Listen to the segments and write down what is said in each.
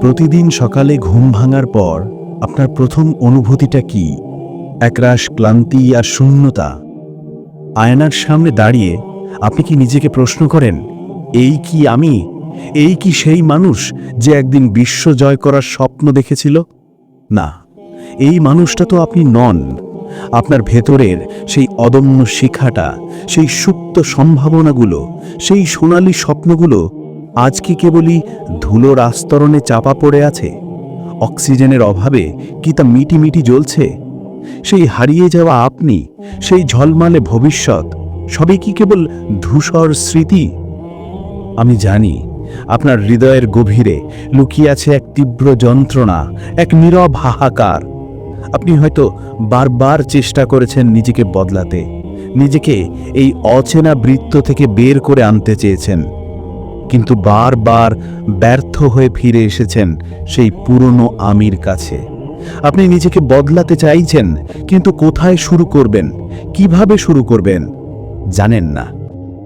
প্রতিদিন সকালে ঘুম ভাঙার পর আপনার প্রথম অনুভূতিটা কি? একরাশ ক্লান্তি আর শূন্যতা। আয়নার সামনে দাঁড়িয়ে আপনি কি নিজেকে প্রশ্ন করেন, এই কি আমি? এই কি সেই মানুষ যে একদিন বিশ্ব জয় করার স্বপ্ন দেখেছিল? না, এই মানুষটা তো আপনি নন। আপনার ভেতরের সেই অদম্য শিখাটা, সেই সুপ্ত সম্ভাবনাগুলো, সেই সোনালি স্বপ্নগুলো আজ কি কেবলই ধুলোর আস্তরণে চাপা পড়ে আছে? অক্সিজেনের অভাবে কি তা মিটি মিটি জ্বলছে? সেই হারিয়ে যাওয়া আপনি, সেই ঝলমালে ভবিষ্যৎ, সবই কি কেবল ধূসর স্মৃতি? আমি জানি, আপনার হৃদয়ের গভীরে লুকিয়ে আছে এক তীব্র যন্ত্রণা, এক নীরব হাহাকার। আপনি হয়তো বারবার চেষ্টা করেছেন নিজেকে বদলাতে, নিজেকে এই অচেনা বৃত্ত থেকে বের করে আনতে চেয়েছেন। কিন্তু বারবার ব্যর্থ হয়ে ফিরে এসেছেন সেই পুরনো আমির কাছে। আপনি নিজেকে বদলাতে চাইছেন, কিন্তু কোথায় শুরু করবেন? কীভাবে শুরু করবেন? জানেন না।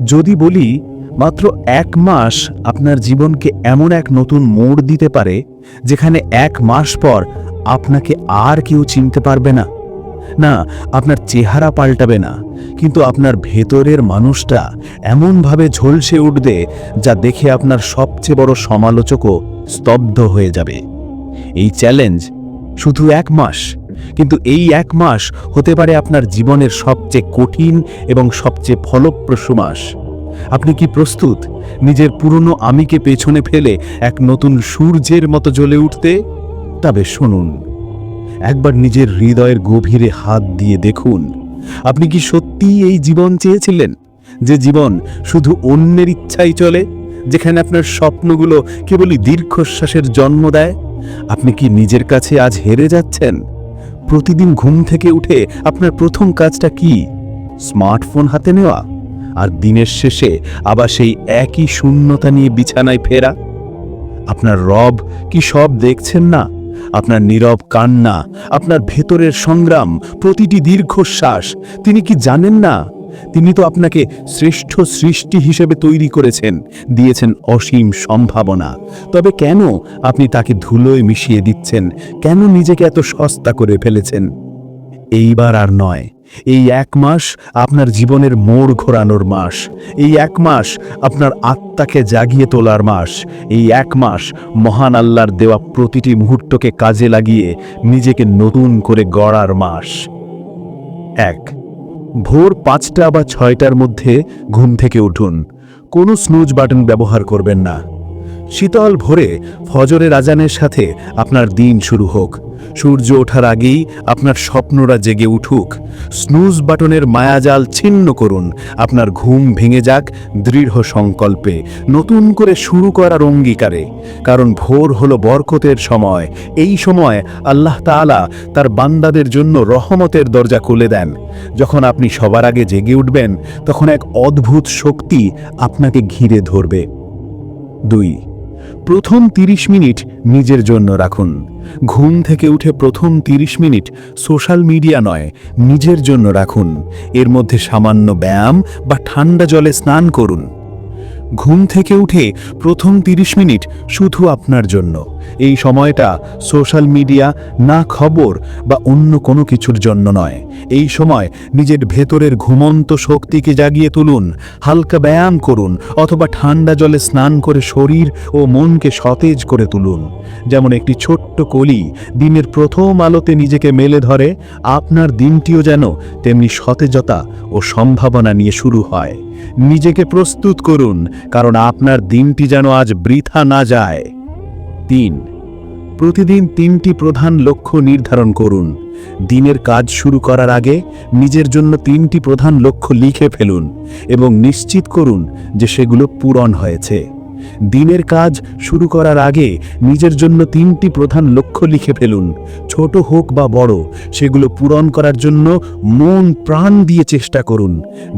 যদি বলি, মাত্র এক মাস আপনার জীবনকে এমন এক নতুন মোড় দিতে পারে, যেখানে এক মাস পর আপনাকে আর কেউ চিনতে পারবে না। না, আপনার চেহারা পাল্টাবে না, কিন্তু আপনার ভেতরের মানুষটা এমনভাবে ঝলসে উঠবে যা দেখে আপনার সবচেয়ে বড় সমালোচকও স্তব্ধ হয়ে যাবে। এই চ্যালেঞ্জ শুধু এক মাস, কিন্তু এই এক মাস হতে পারে আপনার জীবনের সবচেয়ে কঠিন এবং সবচেয়ে ফলপ্রসূ মাস। আপনি কি প্রস্তুত নিজের পুরনো আমিকে পেছনে ফেলে এক নতুন সূর্যের মতো জ্বলে উঠতে? তবে শুনুন। একবার নিজের হৃদয়ের গভীরে হাত দিয়ে দেখুন। আপনি কি সত্যিই এই জীবন চেয়েছিলেন? যে জীবন শুধু অন্যের ইচ্ছাই চলে, যেখানে আপনার স্বপ্নগুলো কেবলই দীর্ঘশ্বাসের জন্ম দেয়? আপনি কি নিজের কাছে আজ হেরে যাচ্ছেন? প্রতিদিন ঘুম থেকে উঠে আপনার প্রথম কাজটা কি? স্মার্টফোন হাতে নেওয়া? আর দিনের শেষে আবার সেই একই শূন্যতা নিয়ে বিছানায় ফেরা? আপনার রব কি সব দেখছেন না? আপনার নীরব কান্না, আপনার ভেতরের সংগ্রাম, প্রতিটি দীর্ঘশ্বাস, তিনি কি জানেন না? তিনি তো আপনাকে শ্রেষ্ঠ সৃষ্টি হিসেবে তৈরি করেছেন, দিয়েছেন অসীম সম্ভাবনা। তবে কেন আপনি তাকে ধুলোয় মিশিয়ে দিচ্ছেন? কেন নিজেকে এত সস্তা করে ফেলেছেন? এইবার আর নয়। এই এক মাস আপনার জীবনের মোড় ঘোরানোর মাস। এই এক মাস আপনার আত্মাকে জাগিয়ে তোলার মাস। এই এক মাস মহান আল্লাহর দেওয়া প্রতিটি মুহূর্তকে কাজে লাগিয়ে নিজেকে নতুন করে গড়ার মাস। এক, ভোর পাঁচটা বা ছয়টার মধ্যে ঘুম থেকে উঠুন। কোনো স্নুজ বাটন ব্যবহার করবেন না। শীতল ভোরে ফজরের আজানের সাথে আপনার দিন শুরু হোক। সূর্য ওঠার আগেই আপনার স্বপ্নরা জেগে উঠুক। স্নুজ বাটনের মায়াজাল ছিন্ন করুন। আপনার ঘুম ভেঙে যাক দৃঢ় সংকল্পে। নতুন করে শুরু করার অঙ্গীকারে। কারণ ভোর হলো বরকতের সময়। এই সময় আল্লাহ তাআলা তার বান্দাদের জন্য রহমতের দরজা খুলে দেন। যখন আপনি সবার আগে জেগে উঠবেন, তখন এক অদ্ভুত শক্তি আপনাকে ঘিরে ধরবে। দুই প্রথম ৩০ মিনিট নিজের জন্য রাখুন। ঘুম থেকে উঠে প্রথম ৩০ মিনিট সোশ্যাল মিডিয়া নয়, নিজের জন্য রাখুন। এর মধ্যে সামান্য ব্যায়াম বা ঠান্ডা জলে স্নান করুন। ঘুম থেকে উঠে প্রথম ৩০ মিনিট শুধু আপনার জন্য। এই সময়টা সোশ্যাল মিডিয়া, না খবর বা অন্য কোনো কিছুর জন্য নয়। এই সময় নিজের ভেতরের ঘুমন্ত শক্তিকে জাগিয়ে তুলুন, হালকা ব্যায়াম করুন অথবা ঠান্ডা জলে স্নান করে শরীর ও মনকে সতেজ করে তুলুন। যেমন একটি ছোট্ট কলি দিনের প্রথম আলোতে নিজেকে মেলে ধরে, আপনার দিনটিও যেন তেমনি সতেজতা ও সম্ভাবনা নিয়ে শুরু হয়। নিজেকে প্রস্তুত করুন, কারণ আপনার দিনটি যেন আজ বৃথা না যায়। তিন, প্রতিদিন তিনটি প্রধান লক্ষ্য নির্ধারণ করুন। দিনের কাজ শুরু করার আগে নিজের জন্য তিনটি প্রধান লক্ষ্য লিখে ফেলুন এবং নিশ্চিত করুন যে সেগুলো পূরণ হয়েছে। দিনের কাজ শুরু করার আগে নিজের জন্য তিনটি প্রধান লক্ষ্য লিখে ফেলুন। ছোট হোক বা বড়, সেগুলো পূরণ করার জন্য মন প্রাণ দিয়ে চেষ্টা করুন।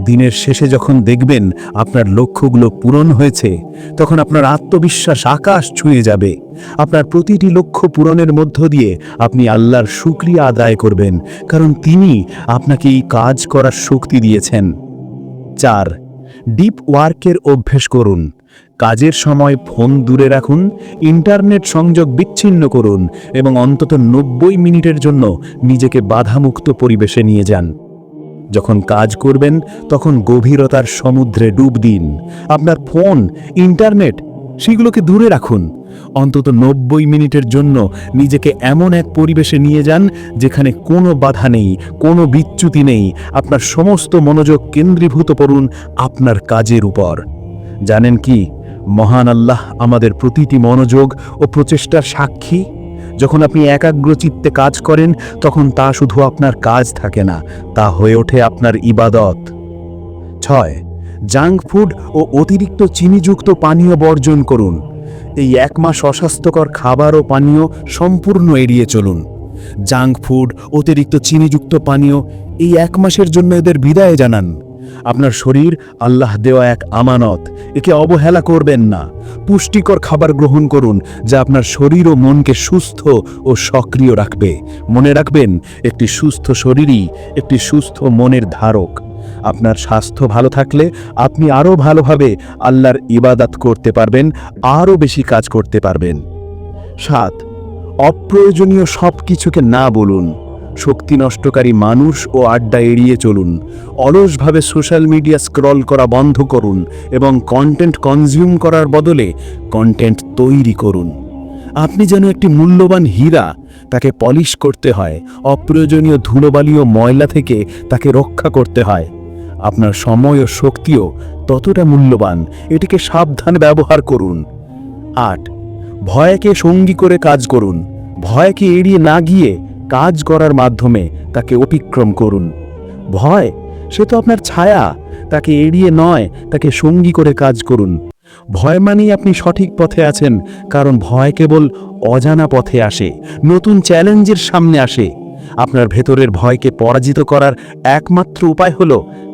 দিনের শেষে যখন দেখবেন আপনার লক্ষ্যগুলো পূরণ হয়েছে, তখন আপনার আত্মবিশ্বাস আকাশ ছুঁয়ে যাবে। আপনার প্রতিটি লক্ষ্য পূরণের মধ্য দিয়ে আপনি আল্লাহর শুক্রিয়া আদায় করবেন, কারণ তিনি আপনাকে এই কাজ করার শক্তি দিয়েছেন। চার, ডিপ ওয়ার্কের অভ্যেস করুন। কাজের সময় ফোন দূরে রাখুন, ইন্টারনেট সংযোগ বিচ্ছিন্ন করুন এবং অন্তত নব্বই মিনিটের জন্য নিজেকে বাধামুক্ত পরিবেশে নিয়ে যান। যখন কাজ করবেন, তখন গভীরতার সমুদ্রে ডুব দিন। আপনার ফোন, ইন্টারনেট, সেগুলোকে দূরে রাখুন। অন্তত নব্বই মিনিটের জন্য নিজেকে এমন এক পরিবেশে নিয়ে যান, যেখানে কোনো বাধা নেই, কোনো বিচ্যুতি নেই। আপনার সমস্ত মনোযোগ কেন্দ্রীভূত করুন আপনার কাজের উপর। জানেন কি? মহান আল্লাহ আমাদের প্রতিটি মনোযোগ ও প্রচেষ্টার সাক্ষী। যখন আপনি একাগ্র চিত্তে কাজ করেন, তখন তা শুধু আপনার কাজ থাকে না, তা হয়ে ওঠে আপনার ইবাদত। ছয়, জাঙ্ক ফুড ও অতিরিক্ত চিনিযুক্ত পানীয় বর্জন করুন। এই এক মাস অস্বাস্থ্যকর খাবার ও পানীয় সম্পূর্ণ এড়িয়ে চলুন। জাঙ্ক ফুড, অতিরিক্ত চিনিযুক্ত পানীয়, এই এক মাসের জন্য এদের বিদায় জানান। আপনার শরীর আল্লাহ দেওয়া এক আমানত। একে অবহেলা করবেন না। পুষ্টিকর খাবার গ্রহণ করুন, যা আপনার শরীর ও মনকে সুস্থ ও সক্রিয় রাখবে। মনে রাখবেন, একটি সুস্থ শরীরই একটি সুস্থ মনের ধারক। আপনার স্বাস্থ্য ভালো থাকলে আপনি আরও ভালোভাবে আল্লাহর ইবাদাত করতে পারবেন, আরও বেশি কাজ করতে পারবেন। সাত, অপ্রয়োজনীয় সব কিছুকে না বলুন। শক্তি নষ্টকারী মানুষ ও আড্ডা এড়িয়ে চলুন। অলসভাবে সোশ্যাল মিডিয়া স্ক্রল করা বন্ধ করুন এবং কন্টেন্ট কনজিউম করার বদলে কন্টেন্ট তৈরি করুন। আপনি যেন একটি মূল্যবান হীরা, তাকে পলিশ করতে হয়, অপ্রয়োজনীয় ধুলোবালি ও ময়লা থেকে তাকে রক্ষা করতে হয়। আপনার সময় ও শক্তিও ততটা মূল্যবান, এটিকে সাবধানে ব্যবহার করুন। আট, ভয়কে সঙ্গী করে কাজ করুন। ভয়কে এড়িয়ে না গিয়ে কাজ করার মাধ্যমে তাকে অতিক্রম করুন। ভয়, সে তো আপনার ছায়া, তাকে এড়িয়ে নয়, তাকে সঙ্গী করে কাজ করুন। ভয় মানেই আপনি সঠিক পথে আছেন, কারণ ভয় কেবল অজানা পথে আসে, নতুন চ্যালেঞ্জের সামনে আসে। আপনার ভেতরের ভয়কে পরাজিত করার একমাত্র উপায় হল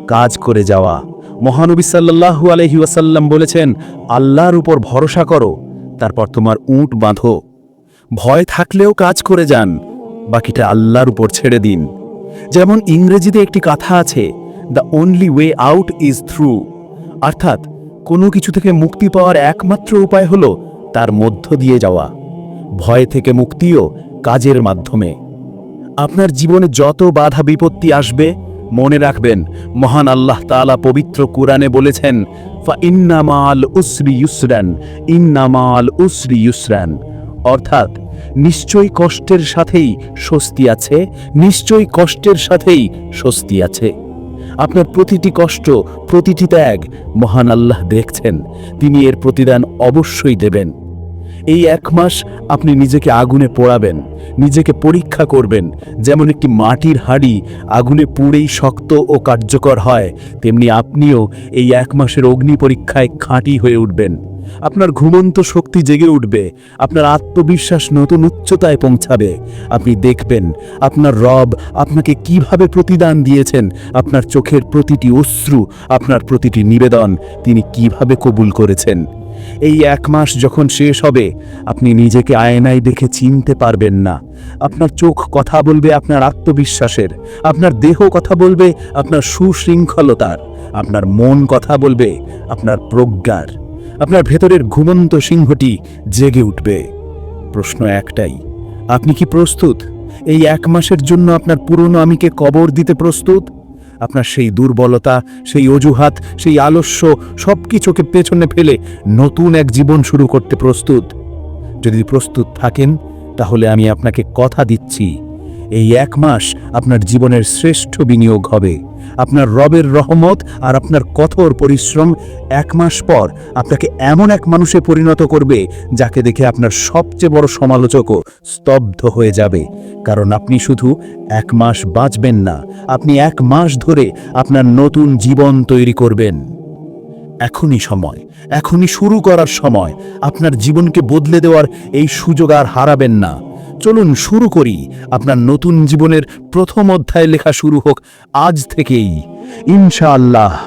কাজ করে যাওয়া। মহানবী সাল্লাল্লাহু আলহি ওয়াসাল্লাম বলেছেন, আল্লাহর উপর ভরসা করো, তারপর তোমার উঁট বাঁধো। ভয় থাকলেও কাজ করে যান বাকিটা আল্লাহর উপর ছেড়ে দিন। যেমন ইংরেজিতে একটি কথা আছে the only way out is through অর্থাৎ, কোনো কিছু থেকে মুক্তি পাওয়ার একমাত্র উপায় হল তার মধ্য দিয়ে যাওয়া, ভয় থেকে মুক্তিও কাজের মাধ্যমে। আপনার জীবনে যত বাধা বিপত্তি আসবে, মনে রাখবেন, মহান আল্লাহ তাআলা পবিত্র কুরআনে বলেছেন, ফা ইন্নামাল উসরি ইউসরান, ইন্নামাল উসরি ইউসরান। অর্থাৎ নিশ্চয়ই কষ্টের সাথেই স্বস্তি আছে নিশ্চয়ই কষ্টের সাথেই স্বস্তি আছে। আপনার প্রতিটি কষ্ট, প্রতিটি ত্যাগ মহান আল্লাহ দেখছেন, তিনি এর প্রতিদান অবশ্যই দেবেন। এই এক মাস আপনি নিজেকে আগুনে পোড়াবেন, নিজেকে পরীক্ষা করবেন, যেমন একটি মাটির হাড়ি আগুনে পুড়েই শক্ত ও কার্যকর হয়, তেমনি আপনিও এই এক মাসের অগ্নি পরীক্ষায় খাঁটি হয়ে উঠবেন। আপনার ঘুমন্ত শক্তি জেগে উঠবে, আপনার আত্মবিশ্বাস নতুন উচ্চতায় পৌঁছাবে। আপনি দেখবেন, আপনার রব আপনাকে কীভাবে প্রতিদান দিয়েছেন, আপনার চোখের প্রতিটি অশ্রু, আপনার প্রতিটি নিবেদন তিনি কীভাবে কবুল করেছেন। এই এক মাস যখন শেষ হবে, আপনি নিজেকে আয়নায় দেখে চিনতে পারবেন না। আপনার চোখ কথা বলবে আপনার আত্মবিশ্বাসের, আপনার দেহ কথা বলবে আপনার সুশৃঙ্খলতার, আপনার মন কথা বলবে আপনার প্রজ্ঞার। আপনার ভেতরের ঘুমন্ত সিংহটি জেগে উঠবে। প্রশ্ন একটাই, আপনি কি প্রস্তুত? এই এক মাসের জন্য আপনার পুরনো আমিকে কবর দিতে প্রস্তুত? আপনার সেই দুর্বলতা, সেই অজুহাত, সেই আলস্য সব কিছুকে পেছনে ফেলে নতুন এক জীবন শুরু করতে প্রস্তুত। যদি প্রস্তুত থাকেন, তাহলে আমি আপনাকে কথা দিচ্ছি। এই এক মাস আপনার জীবনের শ্রেষ্ঠ বিনিয়োগ হবে। আপনার রবের রহমত আর আপনার কঠোর পরিশ্রম এক মাস পর আপনাকে এমন এক মানুষে পরিণত করবে, যাকে দেখে আপনার সবচেয়ে বড় সমালোচকও স্তব্ধ হয়ে যাবে। কারণ আপনি শুধু এক মাস বাঁচবেন না, আপনি এক মাস ধরে আপনার নতুন জীবন তৈরি করবেন। এখনই সময়, এখনই শুরু করার সময়। আপনার জীবনকে বদলে দেওয়ার এই সুযোগ আর হারাবেন না। চলুন শুরু করি। আপনার নতুন জীবনের প্রথম অধ্যায় লেখা শুরু হোক আজ থেকেই। ইনশাআল্লাহ।